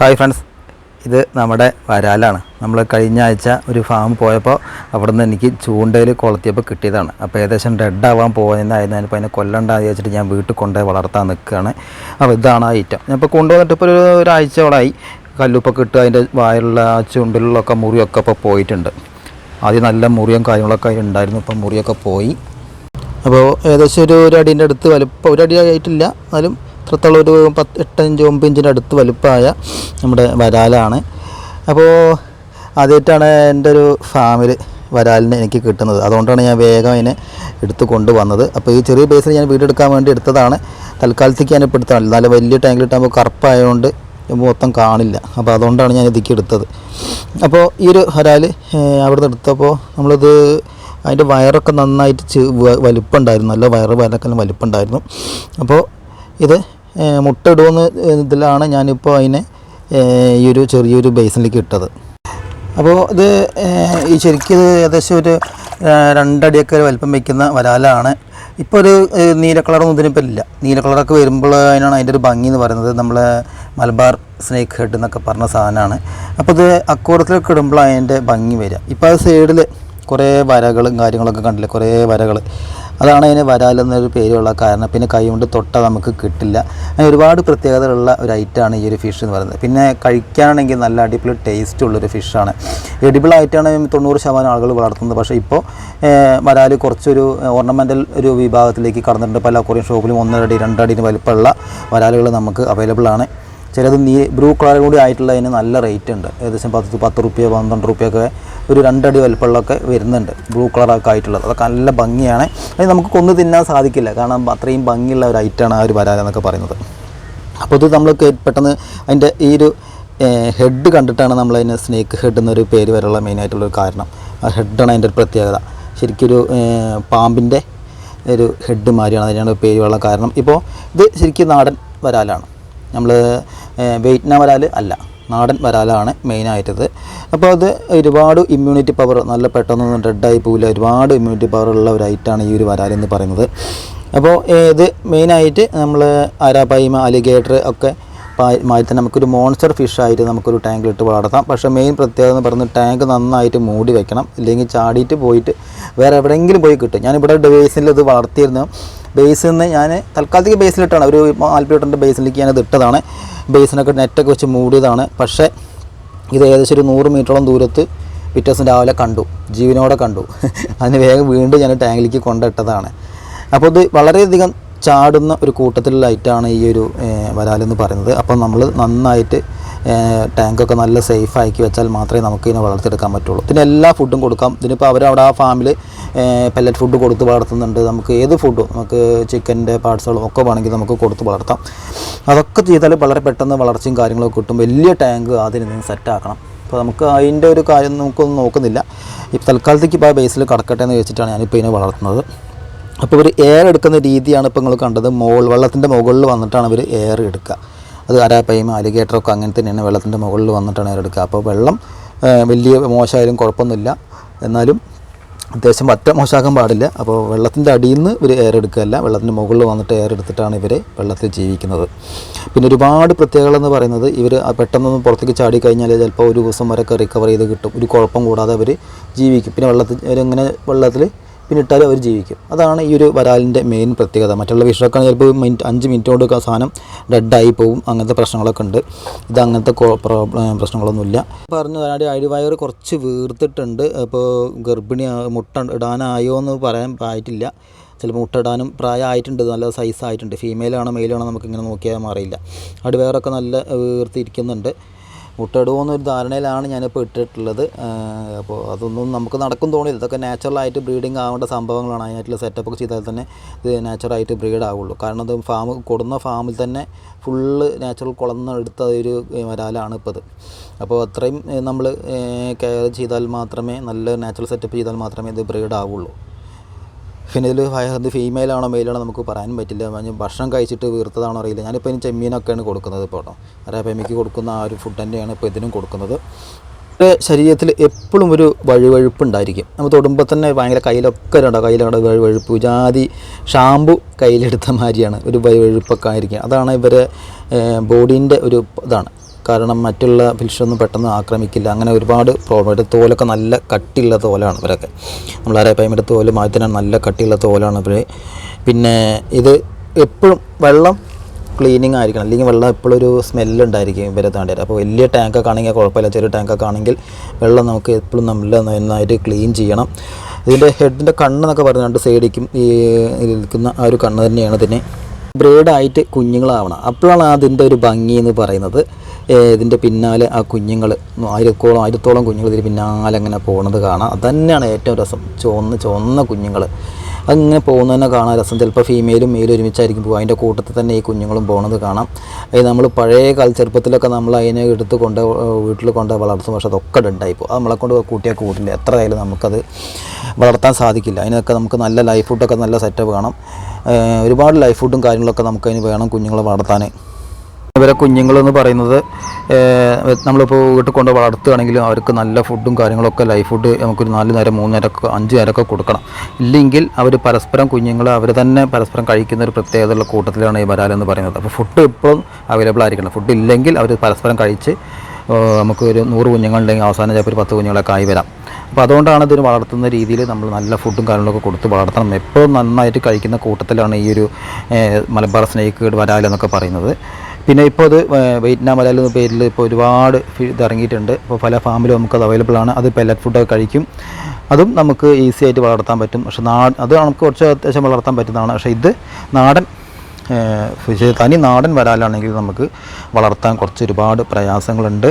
Hi friends ഇത് നമ്മുടെ വരാലാണ്. നമ്മൾ കഴിഞ്ഞ ആഴ്ച ഒരു ഫാം പോയപ്പോൾ അവിടെ നിന്ന് എനിക്ക് ചൂണ്ടയിൽ കൊളത്തിയപ്പോൾ കിട്ടിയതാണ്. അപ്പോൾ ഏകദേശം റെഡ് ആവാൻ പോകുന്നതായിരുന്നു അതിനെ കൊല്ലണ്ടാന്ന് വെച്ചിട്ട് ഞാൻ വീട്ടിൽ കൊണ്ടുപോയി വളർത്താൻ നിൽക്കുകയാണ് അപ്പോൾ ഇതാണ് ആ ഐറ്റം ഞാൻ ഇപ്പോൾ കൊണ്ടുവന്നിട്ട് ഇപ്പോൾ ഒരു ഒരാഴ്ചയോളായി. കല്ലുപ്പൊക്കെ ഇട്ട് അതിന്റെ വായിലുള്ള ആ ചുണ്ടിലൊക്കെ മുറിയൊക്കെ ഇപ്പോൾ പോയിട്ടുണ്ട്. ആദ്യം നല്ല മുറിയും കാര്യങ്ങളൊക്കെ ഉണ്ടായിരുന്നു. ഇപ്പം മുറിയൊക്കെ പോയി. അപ്പോൾ ഏകദേശം ഒരു ഒരു അടീന്റെ അടുത്ത് വലുപ്പം ഒരു അടി ആയിട്ടില്ല. എന്നാലും ഇത്രത്തോളം ഒരു പത്ത് എട്ടഞ്ച് ഒമ്പത് ഇഞ്ചിന്റെ അടുത്ത് വലുപ്പമായ നമ്മുടെ വരാലാണ്. അപ്പോൾ ആദ്യമായിട്ടാണ് എന്റെ ഒരു ഫാമിൽ വരാലിന് എനിക്ക് കിട്ടുന്നത്. അതുകൊണ്ടാണ് ഞാൻ വേഗം അതിനെ എടുത്ത് കൊണ്ടുവന്നത്. അപ്പോൾ ഈ ചെറിയ ബേസിൽ ഞാൻ വീടെടുക്കാൻ വേണ്ടി എടുത്തതാണ്. തൽക്കാലത്തേക്ക് ഞാൻ ഇപ്പോൾ എടുത്തതാണ് നല്ല വലിയ ടാങ്കിലിട്ടാകുമ്പോൾ കറുപ്പായതുകൊണ്ട് മൊത്തം കാണില്ല. അപ്പോൾ അതുകൊണ്ടാണ് ഞാൻ ഇതിക്ക് എടുത്തത്. അപ്പോൾ ഈ ഒരു വരാൽ അവിടെ നിന്ന് എടുത്തപ്പോൾ നമ്മളിത് അതിന്റെ വയറൊക്കെ നന്നായിട്ട് ചെ- വ- നല്ല വയറ് വയറൊക്കെ വലുപ്പുണ്ടായിരുന്നു. അപ്പോൾ ഇത് ഏഹ്, മുട്ട ഇടുമെന്ന് ഇതിലാണ് ഞാനിപ്പോൾ അതിനെ ഈ ഒരു ചെറിയൊരു ബേസിലേക്ക് ഇട്ടത്. അപ്പോൾ ഇത് ഈ ശരിക്കും ഏകദേശം ഒരു രണ്ടടിയൊക്കെ വലിപ്പം വയ്ക്കുന്ന വരാലാണ്. ഇപ്പോൾ ഒരു നീല കളറൊന്നും ഇതിനിപ്പോൾ ഇല്ല. നീല കളറൊക്കെ വരുമ്പോൾ അതിനാണ് അതിന്റെ ഒരു ഭംഗി എന്ന് പറയുന്നത്. നമ്മൾ മലബാർ സ്നേക്ക് ഹെഡ് എന്നൊക്കെ പറഞ്ഞ സാധനമാണ്. അപ്പോൾ ഇത് അക്കൂറത്തിലൊക്കെ ഇടുമ്പോൾ അതിന്റെ ഭംഗി വരിക. ഇപ്പോൾ അത് സൈഡിൽ കുറേ വരകളും കാര്യങ്ങളൊക്കെ കണ്ടില്ലേ? കുറേ വരകൾ അതാണ് അതിന് വരാലെന്നൊരു പേരുള്ള കാരണം. പിന്നെ കൈ കൊണ്ട് തൊട്ട നമുക്ക് കിട്ടില്ല. അങ്ങനെ ഒരുപാട് പ്രത്യേകതകളുള്ള ഒരു ഐറ്റമാണ് ഈ ഒരു ഫിഷ് എന്ന് പറയുന്നത്. പിന്നെ കഴിക്കാനാണെങ്കിൽ നല്ല അടിപൊളി ടേസ്റ്റ് ഉള്ളൊരു ഫിഷാണ് എഡിബിൾ ആയിട്ടാണ് തൊണ്ണൂറ് ശതമാനം ആളുകൾ വളർത്തുന്നത്. പക്ഷേ ഇപ്പോൾ വരാൽ കുറച്ചൊരു ഓർണമെന്റൽ ഒരു വിഭാഗത്തിലേക്ക് കടന്നിട്ടുണ്ട്. പല കൊറിയൻ ഷോപ്പിലും ഒന്നരടി രണ്ടടി വലിപ്പമുള്ള വരാലുകൾ നമുക്ക് അവൈലബിൾ ആണ്. ചിലത് നീ ബ്രൂ കളർ കൂടി ആയിട്ടുള്ളതിന് നല്ല റേറ്റ് ഉണ്ട്. ഏകദേശം പത്ത് പത്ത് റുപ്യ പന്ത്രണ്ട് റുപ്യൊക്കെ ഒരു രണ്ടടി വലിപ്പമുള്ളതൊക്കെ വരുന്നുണ്ട്. ബ്ലൂ കളറൊക്കെ ആയിട്ടുള്ളത്. അതൊക്കെ നല്ല ഭംഗിയാണ്. അത് നമുക്ക് കൊന്നു തിന്നാൻ സാധിക്കില്ല. കാരണം അത്രയും ഭംഗിയുള്ള ഒരു ഐറ്റമാണ് ആ ഒരു വരാൽ എന്നൊക്കെ പറയുന്നത്. അപ്പോൾ ഇത് നമ്മൾ പെട്ടെന്ന് അതിന്റെ ഈ ഒരു ഹെഡ് കണ്ടിട്ടാണ് നമ്മൾ അതിന് സ്നേക്ക് ഹെഡ് എന്നൊരു പേര് വരെയുള്ള മെയിനായിട്ടുള്ളൊരു കാരണം. ആ ഹെഡാണ് അതിന്റെ ഒരു പ്രത്യേകത. ശരിക്കൊരു പാമ്പിന്റെ ഒരു ഹെഡ് മാതിരിയാണ് അതിനാണ് പേര് വരാനുള്ള കാരണം. ഇപ്പോൾ ഇത് ശരിക്കും നാടൻ വരാലാണ്. നമ്മൾ വെയിറ്റ്നാം വരാൽ അല്ല. നാടൻ വരാലാണ് മെയിനായിട്ടത്. അപ്പോൾ അത് ഒരുപാട് ഇമ്മ്യൂണിറ്റി പവർ നല്ല പെട്ടെന്നൊന്നും ഡെഡായി പോവില്ല. ഒരുപാട് ഇമ്മ്യൂണിറ്റി പവർ ഉള്ള ഒരു ഈ ഒരു വരാൽ എന്ന് പറയുന്നത്. അപ്പോൾ ഇത് മെയിനായിട്ട് നമ്മൾ ആരാപ്പായ്മ അലിഗേറ്റർ ഒക്കെ മാതിരി തന്നെ നമുക്കൊരു മോൺസ്റ്റർ ഫിഷ് ആയിട്ട് നമുക്കൊരു ടാങ്കിലിട്ട് വളർത്താം. പക്ഷേ മെയിൻ പ്രത്യേകത എന്ന് പറയുന്നത് ടാങ്ക് നന്നായിട്ട് മൂടി വെക്കണം. ഇല്ലെങ്കിൽ ചാടിയിട്ട് പോയിട്ട് വേറെ എവിടെയെങ്കിലും പോയി കിട്ടും. ഞാനിവിടെ ബേസിൽ ഇത് വളർത്തിയിരുന്നു. ബേസിൽ നിന്ന് ഞാൻ തൽക്കാലത്തേക്ക് ബേസിലിട്ടാണ് ഒരു നാൽപ്പത് ലിറ്ററിന്റെ ബേസിലേക്ക് ഞാനത് ഇട്ടതാണ്. ബേസിനൊക്കെ നെറ്റൊക്കെ വെച്ച് മൂടിയതാണ്. പക്ഷേ ഇത് ഏകദേശം ഒരു നൂറ് മീറ്ററോളം ദൂരത്ത് പിറ്റേ ദിവസം രാവിലെ കണ്ടു. ജീവനോടെ കണ്ടു. അതിന് വേഗം വീണ്ടും ഞാൻ ടാങ്കിലേക്ക് കൊണ്ടിട്ടതാണ് അപ്പോൾ ഇത് വളരെയധികം ചാടുന്ന ഒരു കൂട്ടത്തിലുള്ള ലൈറ്റാണ് ഈ ഒരു വരാലെന്ന് പറയുന്നത്. അപ്പം നമ്മൾ നന്നായിട്ട് ടാങ്കൊക്കെ നല്ല സേഫ് ആക്കി വെച്ചാൽ മാത്രമേ നമുക്ക് ഇതിനെ വളർത്തിയെടുക്കാൻ പറ്റുള്ളൂ. പിന്നെ എല്ലാ ഫുഡും കൊടുക്കാം. ഇതിനിപ്പോൾ അവരവിടെ ആ ഫാമിൽ പെല്ലറ്റ് ഫുഡ് കൊടുത്ത് വളർത്തുന്നുണ്ട്. നമുക്ക് ഏത് ഫുഡും നമുക്ക് ചിക്കന്റെ പാർട്സുകളും ഒക്കെ വേണമെങ്കിൽ നമുക്ക് കൊടുത്ത് വളർത്താം. അതൊക്കെ ചെയ്താൽ വളരെ പെട്ടെന്ന് വളർച്ചയും കാര്യങ്ങളൊക്കെ കിട്ടും. വലിയ ടാങ്ക് ആദ്യം നിന്ന് സെറ്റാക്കണം അപ്പോൾ നമുക്ക് അതിന്റെ ഒരു കാര്യം നമുക്കൊന്നും നോക്കുന്നില്ല. ഇപ്പോൾ തൽക്കാലത്തേക്ക് ഇപ്പോൾ ആ ബേസിൽ കടക്കട്ടെ എന്ന് വെച്ചിട്ടാണ് ഞാനിപ്പോൾ ഇതിനെ വളർത്തുന്നത്. അപ്പോൾ ഇവർ എയർ എടുക്കുന്ന രീതിയാണ് ഇപ്പോൾ നിങ്ങൾ കണ്ടത്. മോൾ വെള്ളത്തിന്റെ മുകളിൽ വന്നിട്ടാണ് ഇവർ എയർ എടുക്കുക. അത് അരാപ്പയും അലിഗേറ്ററൊക്കെ അങ്ങനെ തന്നെയാണ് വെള്ളത്തിന്റെ മുകളിൽ വന്നിട്ടാണ് എയർ എടുക്കുക. അപ്പോൾ വെള്ളം വലിയ മോശമായാലും കുഴപ്പമൊന്നുമില്ല. എന്നാലും അത്യാവശ്യം ഒറ്റ മോശമാക്കാൻ പാടില്ല. അപ്പോൾ വെള്ളത്തിന്റെ അടിയിൽ നിന്ന് ഇവർ എയർ എടുക്കുകയല്ല. വെള്ളത്തിന്റെ മുകളിൽ വന്നിട്ട് എയർ എടുത്തിട്ടാണ് ഇവർ വെള്ളത്തിൽ ജീവിക്കുന്നത്. പിന്നെ ഒരുപാട് പ്രത്യേകത എന്ന് പറയുന്നത് ഇവർ പെട്ടെന്നൊന്നും പുറത്തേക്ക് ചാടി കഴിഞ്ഞാൽ ചിലപ്പോൾ ഒരു ദിവസം വരെയൊക്കെ റിക്കവർ ചെയ്ത് കിട്ടും. ഒരു കുഴപ്പം കൂടാതെ അവർ ജീവിക്കും. പിന്നെ വെള്ളത്തിൽ ഇവരിങ്ങനെ വെള്ളത്തിൽ പിന്നെ ഇട്ടാലും അവർ ജീവിക്കും. അതാണ് ഈ ഒരു വരാലിന്റെ മെയിൻ പ്രത്യേകത. മറ്റുള്ള വിഷമൊക്കെ ചിലപ്പോൾ മിനിറ്റ് അഞ്ച് മിനിറ്റ് കൊണ്ട് സാധനം ഡെഡായി പോകും അങ്ങനത്തെ പ്രശ്നങ്ങളൊക്കെ ഉണ്ട്. ഇത് അങ്ങനത്തെ പ്രശ്നങ്ങളൊന്നുമില്ല. പറഞ്ഞു അതിനാടി അടിവയർ കുറച്ച് വീർത്തിട്ടുണ്ട്. അപ്പോൾ ഗർഭിണി മുട്ട ഇടാനായോ എന്ന് പറയാൻ ആയിട്ടില്ല. ചിലപ്പോൾ മുട്ട ഇടാനും പ്രായമായിട്ടുണ്ട്. നല്ല സൈസ് ആയിട്ടുണ്ട്. ഫീമെയിലാണോ മെയിലാണോ നമുക്ക് ഇങ്ങനെ നോക്കിയാൽ മാറിയില്ല. അടിവയറൊക്കെ നല്ല വീർത്തിരിക്കുന്നുണ്ട്. മുട്ടയിടുമോ എന്നൊരു ധാരണയിലാണ് ഞാനിപ്പോൾ ഇട്ടിട്ടുള്ളത്. അപ്പോൾ അതൊന്നും നമുക്ക് നടക്കും തോന്നില്ല. ഇതൊക്കെ നാച്ചുറലായിട്ട് ബ്രീഡിങ് ആവേണ്ട സംഭവങ്ങളാണ്. അതിനായിട്ടുള്ള സെറ്റപ്പ് ഒക്കെ ചെയ്താൽ തന്നെ ഇത് നാച്ചുറലായിട്ട് ബ്രീഡ് ആവുള്ളൂ. കാരണം ഇത് ഫാം കൊടുന്ന ഫാമിൽ തന്നെ ഫുള്ള് നാച്ചുറൽ കുളന്ന് എടുത്ത ഒരു വരാലാണ് ഇപ്പോൾ ഇത് അപ്പോൾ അത്രയും നമ്മൾ കെയർ ചെയ്താൽ മാത്രമേ നല്ല നാച്ചുറൽ സെറ്റപ്പ് ചെയ്താൽ മാത്രമേ ഇത് ബ്രീഡ് ആവുള്ളൂ. പിന്നെ ഇതിൽ ഫീമെയിൽ ഫീമെയിലാണോ മെയിലാണോ നമുക്ക് പറയാൻ പറ്റില്ല. ഞാൻ ഭക്ഷണം കഴിച്ചിട്ട് വീർത്തതാണോ അറിയില്ല. ഞാനിപ്പോൾ ഇനി ചെമ്മീനൊക്കെയാണ് കൊടുക്കുന്നത് ഇപ്പോൾ കേട്ടോ. അരാപ്പയ്മയ്ക്ക് കൊടുക്കുന്ന ആ ഒരു ഫുഡ് തന്നെയാണ് ഇപ്പോൾ ഇതിനും കൊടുക്കുന്നത്. ശരീരത്തിൽ എപ്പോഴും ഒരു വഴുവഴുപ്പ് ഉണ്ടായിരിക്കും നമ്മൾ തൊടുമ്പോൾ തന്നെ ഭയങ്കര കയ്യിലൊക്കെ ഉണ്ടോ കയ്യിലവിടെ വഴുവഴുപ്പ് ജാതി ഷാമ്പു കയ്യിലെടുത്ത മാതിരിയാണ് ഒരു വഴുവഴുപ്പൊക്കെ ആയിരിക്കും അതാണ് ഇവരെ ബോഡീന്റെ ഒരു ഇതാണ്. കാരണം മറ്റുള്ള ഫിഷൊന്നും പെട്ടെന്ന് ആക്രമിക്കില്ല. അങ്ങനെ ഒരുപാട് പ്രോബ്ലം ഇവരുടെ തോലൊക്കെ നല്ല കട്ടിയുള്ള തോലാണ് ഇവരൊക്കെ. നമ്മൾ അരപ്പൈമിന്റെ തോൽ മാറ്റിനാണ് നല്ല കട്ടിയുള്ള തോലാണ് ഇവർ പിന്നെ ഇത് എപ്പോഴും വെള്ളം ക്ലീനിങ് ആയിരിക്കണം. അല്ലെങ്കിൽ വെള്ളം എപ്പോഴും ഒരു സ്മെല്ലുണ്ടായിരിക്കും ഇവരെ താണ്ടി അപ്പോൾ വലിയ ടാങ്കൊക്കെ ആണെങ്കിൽ കുഴപ്പമില്ല. ചെറിയ ടാങ്കൊക്കെ ആണെങ്കിൽ വെള്ളം നമുക്ക് എപ്പോഴും നല്ല നന്നായിട്ട് ക്ലീൻ ചെയ്യണം. ഇതിന്റെ ഹെഡിന്റെ കണ്ണെന്നൊക്കെ പറയുന്നത് രണ്ട് സൈഡിക്കും ഈ നിൽക്കുന്ന ആ ഒരു കണ്ണ് തന്നെയാണ് ഇതിന് ബ്രീഡായിട്ട് കുഞ്ഞുങ്ങളാവണം. അപ്പോഴാണ് അതിന്റെ ഒരു ഭംഗി എന്ന് പറയുന്നത്. ഇതിന്റെ പിന്നാലെ ആ കുഞ്ഞുങ്ങൾ ആയിരത്തോളം ആയിരത്തോളം കുഞ്ഞുങ്ങൾ ഇതിന് പിന്നാലെ അങ്ങനെ പോകുന്നത് കാണാം. അതന്നെയാണ് ഏറ്റവും രസം. ചുവന്ന് ചുവന്ന കുഞ്ഞുങ്ങൾ അങ്ങനെ പോകുന്നതന്നെ കാണാൻ രസം. ചിലപ്പോൾ ഫീമെയിലും മെയിലും ഒരുമിച്ചായിരിക്കും പോകും അതിന്റെ കൂട്ടത്തിൽ തന്നെ ഈ കുഞ്ഞുങ്ങളും പോകുന്നത് കാണാം. അത് നമ്മൾ പഴയ കാല ചെറുപ്പത്തിലൊക്കെ നമ്മൾ അതിനെ എടുത്ത് കൊണ്ട് വീട്ടിൽ കൊണ്ട് വളർത്തും പക്ഷേ അതൊക്കെ ഉണ്ടായിപ്പോൾ അത് നമ്മളെ കൊണ്ട് കൂട്ടിയാൽ കൂട്ടില്ല എത്ര ആയാലും നമുക്കത് വളർത്താൻ സാധിക്കില്ല. അതിനൊക്കെ നമുക്ക് നല്ല ലൈഫ് ഫുഡൊക്കെ നല്ല സെറ്റപ്പ് വേണം. ഒരുപാട് ലൈഫ് ഫുഡും കാര്യങ്ങളൊക്കെ നമുക്കതിന് വേണം കുഞ്ഞുങ്ങളെ വളർത്താൻ ഇവരെ കുഞ്ഞുങ്ങളെന്ന് പറയുന്നത് നമ്മളിപ്പോൾ വീട്ടിൽ കൊണ്ട് വളർത്തുകയാണെങ്കിലും അവർക്ക് നല്ല ഫുഡും കാര്യങ്ങളൊക്കെ ലൈഫ് ഫുഡ് നമുക്കൊരു നാല് നേരം മൂന്ന് നേരമൊക്കെ അഞ്ച് നേരമൊക്കെ കൊടുക്കണം. ഇല്ലെങ്കിൽ അവർ പരസ്പരം കുഞ്ഞുങ്ങൾ അവർ തന്നെ പരസ്പരം കഴിക്കുന്ന ഒരു പ്രത്യേകതയുള്ള കൂട്ടത്തിലാണ് ഈ വരാലെന്ന് പറയുന്നത്. അപ്പോൾ ഫുഡ് ഇപ്പോഴും അവൈലബിൾ ആയിരിക്കണം. ഫുഡ് ഇല്ലെങ്കിൽ അവർ പരസ്പരം കഴിച്ച് നമുക്ക് ഒരു നൂറ് കുഞ്ഞുങ്ങളുണ്ടെങ്കിൽ അവസാനം ചിലപ്പോൾ ഒരു പത്ത് കുഞ്ഞുങ്ങളൊക്കെ ആയി വരാം. അപ്പോൾ അതുകൊണ്ടാണ് ഇതിന് വളർത്തുന്ന രീതിയിൽ നമ്മൾ നല്ല ഫുഡും കാര്യങ്ങളൊക്കെ കൊടുത്ത് വളർത്തണം. എപ്പോഴും നന്നായിട്ട് കഴിക്കുന്ന കൂട്ടത്തിലാണ് ഈ ഒരു മലബാർ സ്നേക്ക് വരാലെന്നൊക്കെ പറയുന്നത്. പിന്നെ ഇപ്പോൾ അത് വെയിറ്റ്നാം മലയാളം എന്ന പേരിൽ ഇപ്പോൾ ഒരുപാട് ഇത് ഇറങ്ങിയിട്ടുണ്ട്. അപ്പോൾ പല ഫാമിലും നമുക്കത് അവൈലബിൾ ആണ്. അത് പെല്ലറ്റ് ഫുഡൊക്കെ കഴിക്കും. അതും നമുക്ക് ഈസി ആയിട്ട് വളർത്താൻ പറ്റും. പക്ഷെ നാ അത് നമുക്ക് കുറച്ച് അത്യാവശ്യം വളർത്താൻ പറ്റുന്നതാണ്. പക്ഷേ ഇത് നാടൻ തനി നാടൻ വരാലാണെങ്കിൽ നമുക്ക് വളർത്താൻ കുറച്ച് ഒരുപാട് പ്രയാസങ്ങളുണ്ട്.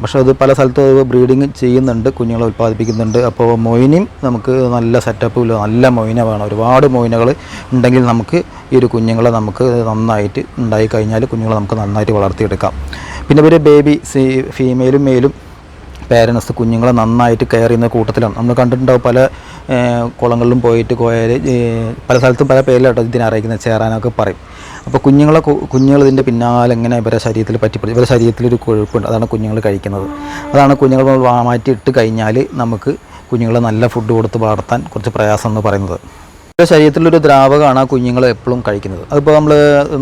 പക്ഷേ അത് പല സ്ഥലത്തും ബ്രീഡിങ് ചെയ്യുന്നുണ്ട് കുഞ്ഞുങ്ങളെ ഉൽപ്പാദിപ്പിക്കുന്നുണ്ട്. അപ്പോൾ മൊയിനും നമുക്ക് നല്ല സെറ്റപ്പ് നല്ല മൊയിന വേണം. ഒരുപാട് മൊയിനകൾ ഉണ്ടെങ്കിൽ നമുക്ക് ഈ ഒരു കുഞ്ഞുങ്ങളെ നമുക്ക് നന്നായിട്ട് ഉണ്ടായി കഴിഞ്ഞാൽ കുഞ്ഞുങ്ങളെ നമുക്ക് നന്നായിട്ട് വളർത്തിയെടുക്കാം. പിന്നെ ഇവർ ബേബി സീ ഫീമെയിലും മെയിലും പേരൻസ് കുഞ്ഞുങ്ങളെ നന്നായിട്ട് കെയർ ചെയ്യുന്ന കൂട്ടത്തിലാണ്. നമ്മൾ കണ്ടിട്ടുണ്ടാവും പല കുളങ്ങളിലും പോയിട്ട് കോയൽ പല സ്ഥലത്തും പല പേരിലാട്ടോ ഇതിനെ അറിയിക്കുന്നത് ചേരാനൊക്കെ പറയും. അപ്പോൾ കുഞ്ഞുങ്ങളെ കുഞ്ഞുങ്ങൾ ഇതിന്റെ പിന്നാലെ എങ്ങനെ ഇവരെ ശരീരത്തിൽ പറ്റിപ്പെടും ഇവരുടെ ശരീരത്തിലൊരു കൊഴുപ്പുണ്ട് അതാണ് കുഞ്ഞുങ്ങൾ കഴിക്കുന്നത്. അതാണ് കുഞ്ഞുങ്ങൾ നമ്മൾ മാറ്റി ഇട്ട് കഴിഞ്ഞാൽ നമുക്ക് കുഞ്ഞുങ്ങളെ നല്ല ഫുഡ് കൊടുത്ത് വളർത്താൻ കുറച്ച് പ്രയാസം എന്ന് പറയുന്നത്. ശരീരത്തിലൊരു ദ്രാവകമാണ് ആ കുഞ്ഞുങ്ങൾ എപ്പോഴും കഴിക്കുന്നത്. അതിപ്പോൾ നമ്മൾ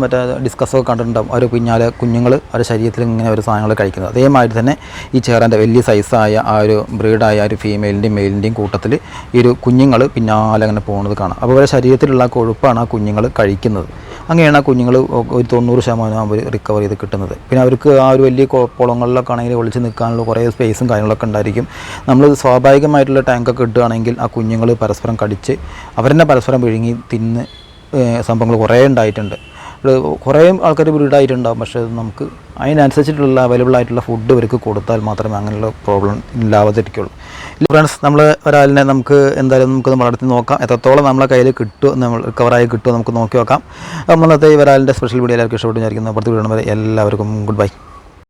മറ്റേ ഡിസ്കസൊക്കെ കണ്ടിട്ടുണ്ടാവും. ഒരു കുഞ്ഞാലെ കുഞ്ഞുങ്ങൾ അവരുടെ ശരീരത്തിൽ ഇങ്ങനെ ഒരു സാധനങ്ങൾ കഴിക്കുന്നത്. അതേമാതിരി തന്നെ ഈ ചേറാന്റെ വലിയ സൈസായ ആ ഒരു ബ്രീഡായ ആ ഒരു ഫീമെയിലിന്റെയും മെയിലിന്റെയും കൂട്ടത്തിൽ ഈ ഒരു കുഞ്ഞുങ്ങൾ പിന്നാലെ അങ്ങനെ പോകുന്നത് കാണാം. അപ്പോൾ അവരുടെ ശരീരത്തിലുള്ള കൊഴുപ്പാണ് ആ കുഞ്ഞുങ്ങൾ കഴിക്കുന്നത്. അങ്ങനെയാണ് ആ കുഞ്ഞുങ്ങൾ ഒരു തൊണ്ണൂറ് ശതമാനം അവർ റിക്കവർ ചെയ്ത് കിട്ടുന്നത്. പിന്നെ അവർക്ക് ആ ഒരു വലിയ കുളങ്ങളിലൊക്കെ ആണെങ്കിൽ ഒളിച്ച് നിൽക്കാനുള്ള കുറേ സ്പേസും കാര്യങ്ങളൊക്കെ ഉണ്ടായിരിക്കും. നമ്മൾ സ്വാഭാവികമായിട്ടുള്ള ടാങ്കൊക്കെ ഇട്ടുകയാണെങ്കിൽ ആ കുഞ്ഞുങ്ങൾ പരസ്പരം കടിച്ച് അവരെന്നെ പരസ്പരം വിഴുങ്ങി തിന്ന് സംഭവങ്ങൾ കുറേ ഉണ്ടായിട്ടുണ്ട്. കുറേ ആൾക്കാർ ബ്രീഡായിട്ടുണ്ടാകും പക്ഷേ നമുക്ക് അതിനനുസരിച്ചിട്ടുള്ള അവൈലബിൾ ആയിട്ടുള്ള ഫുഡ് ഇവർക്ക് കൊടുത്താൽ മാത്രമേ അങ്ങനെയുള്ള പ്രോബ്ലം ഇല്ലാതിരിക്കുള്ളൂ ഇല്ല ഫ്രണ്ട്സ് നമ്മൾ ഒരാളിനെ നമുക്ക് എന്തായാലും നമുക്ക് വളർത്തി നോക്കാം. എത്രത്തോളം നമ്മളെ കയ്യിൽ കിട്ടുമോ നമ്മൾ റിക്കവറായി കിട്ടുമോ നമുക്ക് നോക്കി നോക്കാം. നമ്മളത്തെ ഈ ഒരാളിന്റെ സ്പെഷ്യൽ വീഡിയോ എല്ലാവർക്കും ഇഷ്ടപ്പെട്ടു വിചാരിക്കുന്നു. അപ്പുറത്ത് വീടുന്നവരെ എല്ലാവർക്കും ഗുഡ് ബൈ